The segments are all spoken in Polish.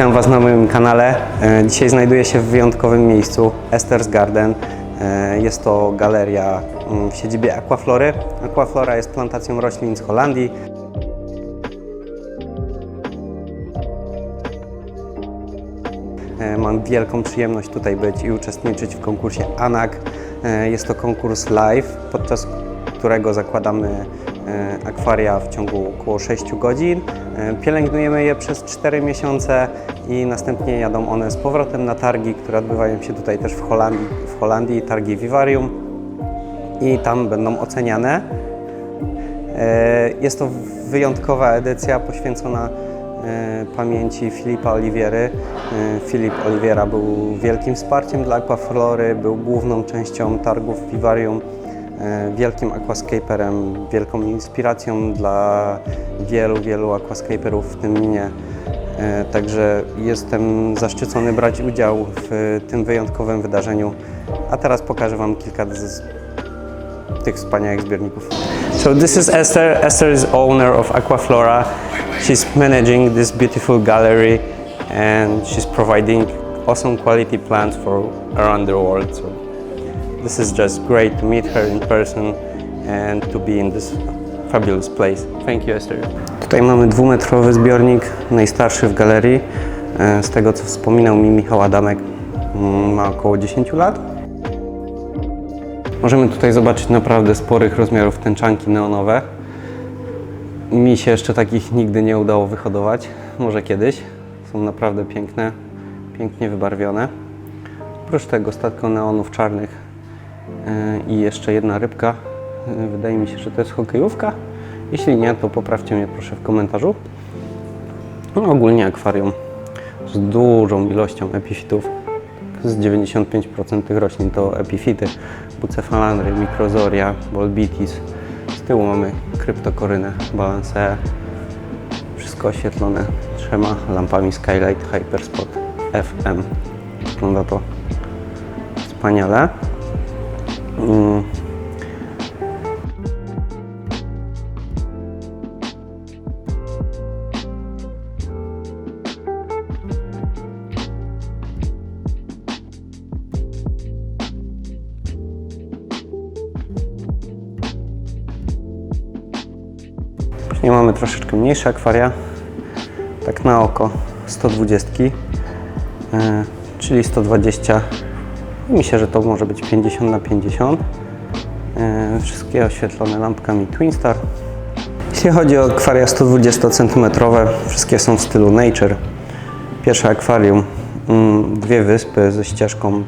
Witam Was na moim kanale. E, Dzisiaj znajduję się w wyjątkowym miejscu, Esther's Garden. E, Jest to galeria mm, w siedzibie Aquaflory. Aquaflora jest plantacją roślin z Holandii. E, Mam wielką przyjemność tutaj być i uczestniczyć w konkursie ANAK. Jest to konkurs live, podczas którego zakładamy akwaria w ciągu około 6 godzin. Pielęgnujemy je przez 4 miesiące i następnie jadą one z powrotem na targi, które odbywają się tutaj też w Holandii, w Holandii targi Vivarium i tam będą oceniane. E, Jest to wyjątkowa edycja poświęcona e, pamięci Filipa Oliwiery. E, Filip Oliwiera był wielkim wsparciem dla Aquaflory, był główną częścią targów Vivarium, wielkim aquascaperem, wielką inspiracją dla wielu, wielu aquascaperów w tym minie. E, Także jestem zaszczycony brać udział w tym wyjątkowym wydarzeniu. A teraz pokażę Wam kilka z tych wspaniałych zbiorników. So this is Esther. Esther is owner of Aquaflora. She's managing this beautiful gallery and she's providing awesome quality plants for around the world. So this is just great to meet her in person and to be in this fabulous place. Thank you Esther. Tutaj mamy dwumetrowy zbiornik, najstarszy w galerii. E, Z tego co wspominał mi Michał Adamek, mm, ma około 10 lat. Możemy tutaj zobaczyć naprawdę sporych rozmiarów tęczanki neonowe. Mi się jeszcze takich nigdy nie udało wyhodować, może kiedyś. Są naprawdę piękne, pięknie wybarwione. Oprócz tego statko neonów czarnych yy, i jeszcze jedna rybka. Yy, Wydaje mi się, że to jest hokejówka. Jeśli nie, to poprawcie mnie proszę w komentarzu. No, ogólnie akwarium z dużą ilością epifitów z 95% tych roślin to epifity, bucefalandry, mikrozoria, bolbitis. Z tyłu mamy kryptokorynę, balancea. Wszystko oświetlone trzema lampami Skylight Hyperspot FM. Wygląda to wspaniale. Mm. Troszeczkę mniejsze akwaria, tak na oko 120, e, czyli 120. Myślę, że to może być 50 na 50. E, Wszystkie oświetlone lampkami Twinstar. Jeśli chodzi o akwaria 120 cm, wszystkie są w stylu Nature. Pierwsze akwarium, mm, dwie wyspy ze ścieżką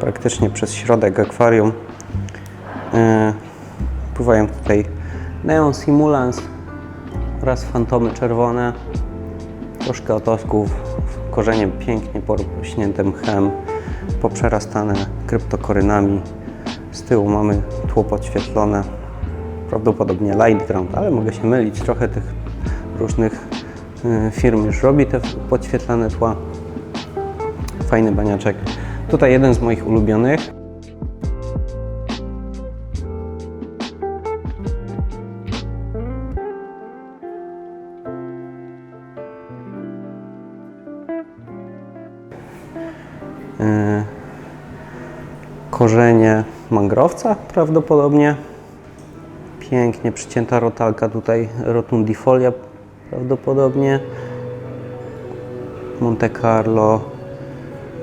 praktycznie przez środek akwarium. E, Pływają tutaj Neon Simulans oraz fantomy czerwone. Troszkę otosków, korzenie pięknie porośnięte mchem, poprzerastane kryptokorynami. Z tyłu mamy tło podświetlone, prawdopodobnie light ground, ale mogę się mylić. Trochę tych różnych y, firm już robi te podświetlane tła. Fajny baniaczek. Tutaj jeden z moich ulubionych. Korzenie mangrowca prawdopodobnie. Pięknie przycięta rotalka tutaj, rotundifolia prawdopodobnie. Monte Carlo.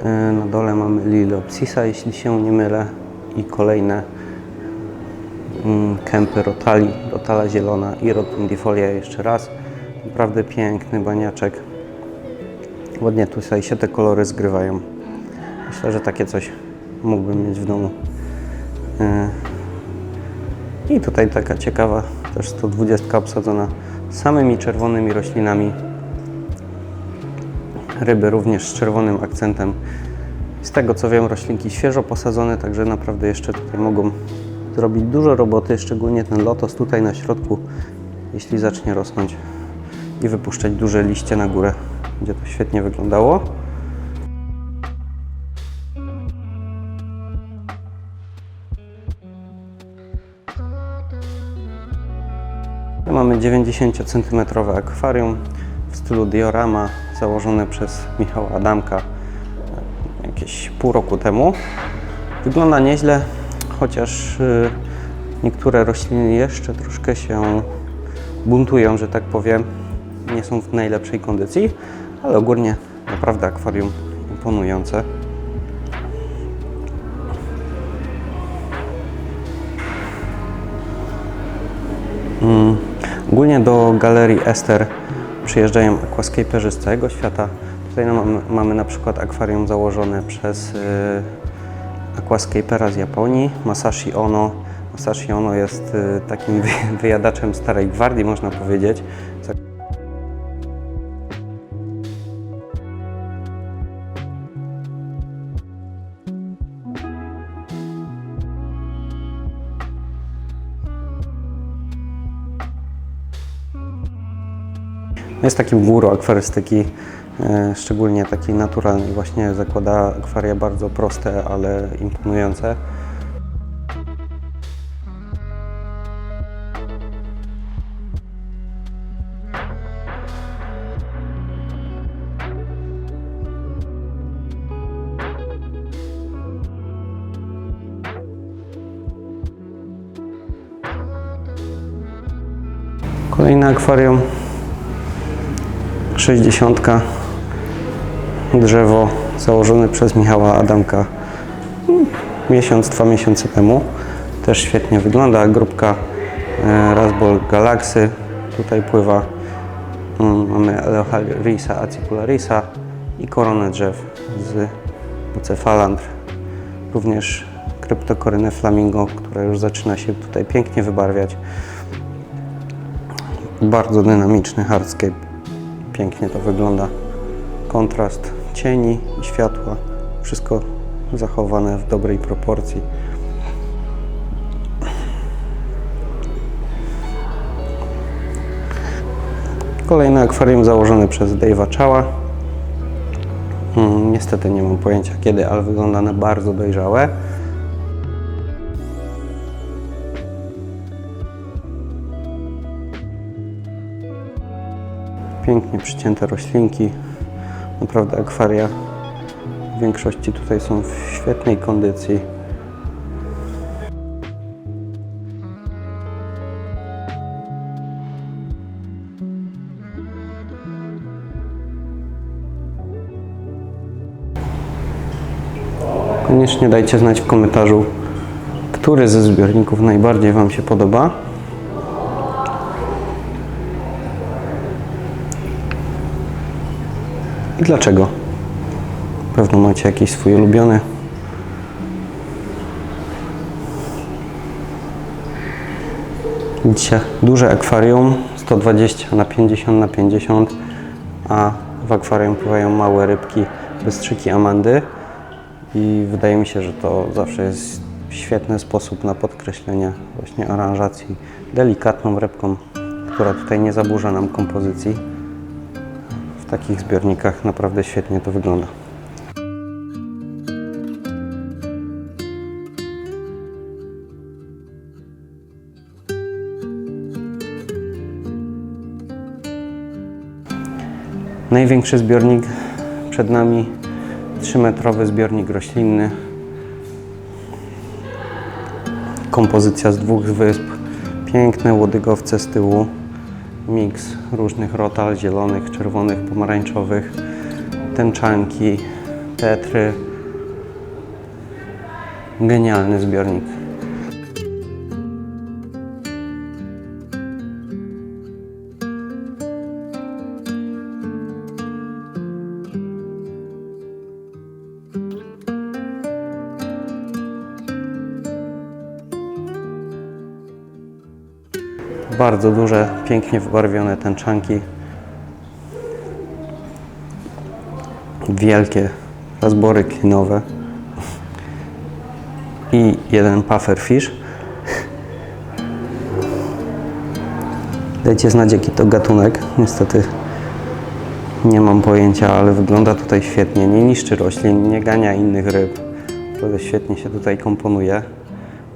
Yy, Na dole mamy Liliopsisa, jeśli się nie mylę. I kolejne mm, kępy rotali, rotala zielona i rotundifolia jeszcze raz. Naprawdę piękny baniaczek. Ładnie tutaj się te kolory zgrywają. Myślę, że takie coś mógłbym mieć w domu. Yy. I tutaj taka ciekawa, też 120 obsadzona samymi czerwonymi roślinami. Ryby również z czerwonym akcentem. Z tego co wiem, roślinki świeżo posadzone, także naprawdę jeszcze tutaj mogą zrobić dużo roboty, szczególnie ten lotos tutaj na środku, jeśli zacznie rosnąć i wypuszczać duże liście na górę. Będzie to świetnie wyglądało. Mamy 90 cm akwarium w stylu diorama założone przez Michała Adamka e, jakieś pół roku temu. Wygląda nieźle, chociaż y, niektóre rośliny jeszcze troszkę się buntują, że tak powiem. Nie są w najlepszej kondycji, ale ogólnie naprawdę akwarium imponujące. Ogólnie do galerii Ester przyjeżdżają aquascaperzy z całego świata. Tutaj mamy, mamy na przykład akwarium założone przez y, aquascapera z Japonii, Masashi Ono. Masashi Ono jest y, takim wy- wyjadaczem starej gwardii, można powiedzieć. Jest takim guru akwarystyki, e, szczególnie takiej naturalnej. Właśnie zakłada akwaria bardzo proste, ale imponujące. Kolejne akwarium 60. Drzewo założone przez Michała Adamka mm, miesiąc, dwa miesiące temu. Też świetnie wygląda. Grupka e, Rasbol Galaxy. Tutaj pływa. mm, Mamy Elohalrisa acicularisa i koronę drzew z Bucephalandr. Również kryptokorynę flamingo, która już zaczyna się tutaj pięknie wybarwiać. Bardzo dynamiczny hardscape. Pięknie to wygląda. Kontrast cieni i światła. Wszystko zachowane w dobrej proporcji. Kolejne akwarium założone przez Dave'a Chała. Hmm, niestety nie mam pojęcia kiedy, ale wygląda na bardzo dojrzałe. Pięknie przycięte roślinki. Naprawdę akwaria w większości tutaj są w świetnej kondycji. Koniecznie dajcie znać w komentarzu, który ze zbiorników najbardziej Wam się podoba. I dlaczego? Pewno macie jakiś swój ulubiony. Widzicie, duże akwarium 120 na 50 na 50, a w akwarium pływają małe rybki, bystrzyki amandy i wydaje mi się, że to zawsze jest świetny sposób na podkreślenie właśnie aranżacji delikatną rybką, która tutaj nie zaburza nam kompozycji takich zbiornikach naprawdę świetnie to wygląda. Największy zbiornik przed nami 3-metrowy zbiornik roślinny. Kompozycja z dwóch wysp, piękne łodygowce z tyłu, miks różnych rotal zielonych, czerwonych, pomarańczowych, tęczanki, tetry. Genialny zbiornik. Bardzo duże, pięknie wybarwione tęczanki. Wielkie razbory klinowe. I jeden pufferfish. Dajcie znać jaki to gatunek. Niestety nie mam pojęcia, ale wygląda tutaj świetnie. Nie niszczy roślin, nie gania innych ryb. Naprawdę świetnie się tutaj komponuje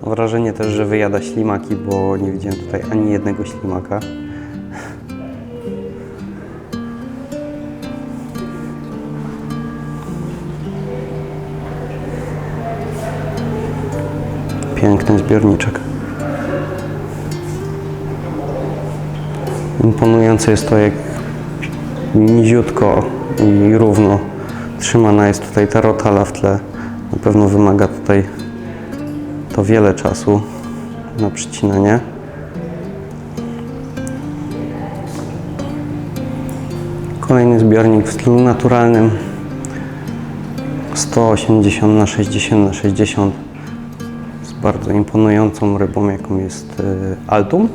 wrażenie też, że wyjada ślimaki, bo nie widziałem tutaj ani jednego ślimaka. Piękny zbiorniczek. Imponujące jest to, jak niziutko i równo trzymana jest tutaj ta rotala w tle. Na pewno wymaga tutaj to wiele czasu na przycinanie. Kolejny zbiornik w stylu naturalnym 180 na 60 na 60 z bardzo imponującą rybą, jaką jest y, Altum.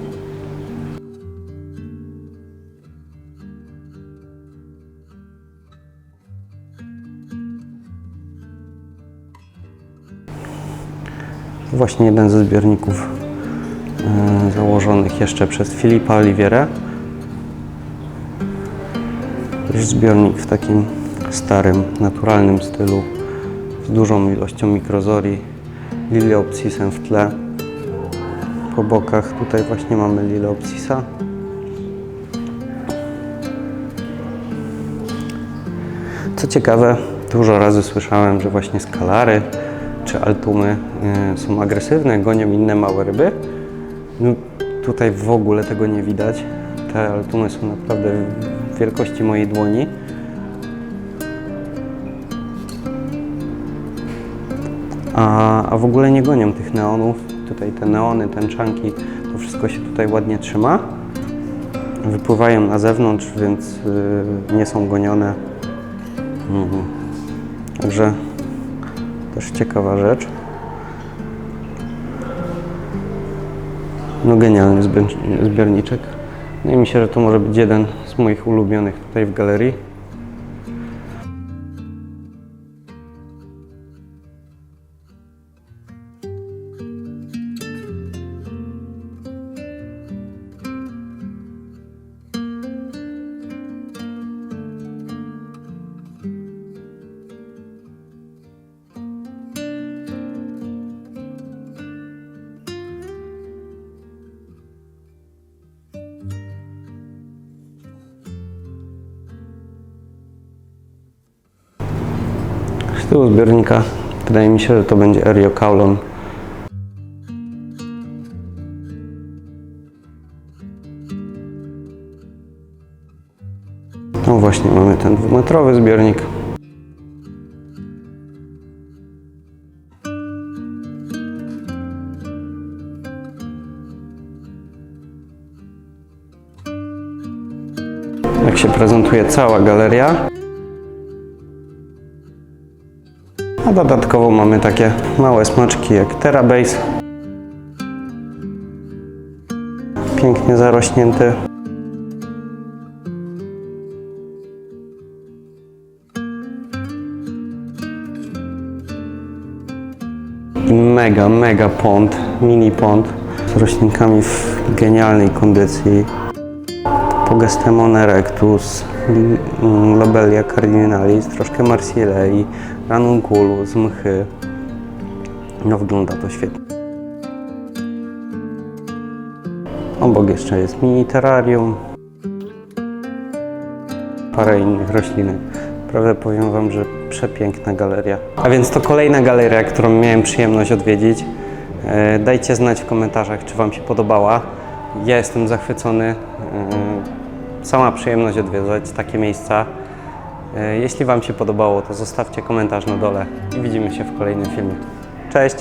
Właśnie jeden ze zbiorników y, założonych jeszcze przez Filipa Oliwierę. Też zbiornik w takim starym, naturalnym stylu z dużą ilością mikrozorii, liliopsisem w tle. Po bokach tutaj właśnie mamy liliopsisa. Co ciekawe, dużo razy słyszałem, że właśnie skalary czy altumy y, są agresywne, gonią inne małe ryby. No, tutaj w ogóle tego nie widać. Te altumy są naprawdę wielkości mojej dłoni. A, a w ogóle nie gonią tych neonów. Tutaj te neony, tęczanki, to wszystko się tutaj ładnie trzyma. Wypływają na zewnątrz, więc y, nie są gonione. Mhm. Także też ciekawa rzecz. No genialny zbior- zbiorniczek. No i myślę, że to może być jeden z moich ulubionych tutaj w galerii. Tyłu zbiornika wydaje mi się, że to będzie Erio Kaulon. No właśnie, mamy ten dwumetrowy zbiornik. Jak się prezentuje cała galeria. A dodatkowo mamy takie małe smaczki jak Terabase. Pięknie zarośnięty. Mega, mega pond, mini pond z roślinkami w genialnej kondycji. Pogestemon erectus, mm, Lobelia cardinalis, troszkę Marsilei, Ranunculus, mchy. No wygląda to świetnie. Obok jeszcze jest mini terrarium. Parę innych roślinek. Prawdę powiem Wam, że przepiękna galeria. A więc to kolejna galeria, którą miałem przyjemność odwiedzić. E, Dajcie znać w komentarzach, czy Wam się podobała. Ja jestem zachwycony. E, Sama przyjemność odwiedzać takie miejsca. E, Jeśli Wam się podobało, to zostawcie komentarz na dole i widzimy się w kolejnym filmie. Cześć!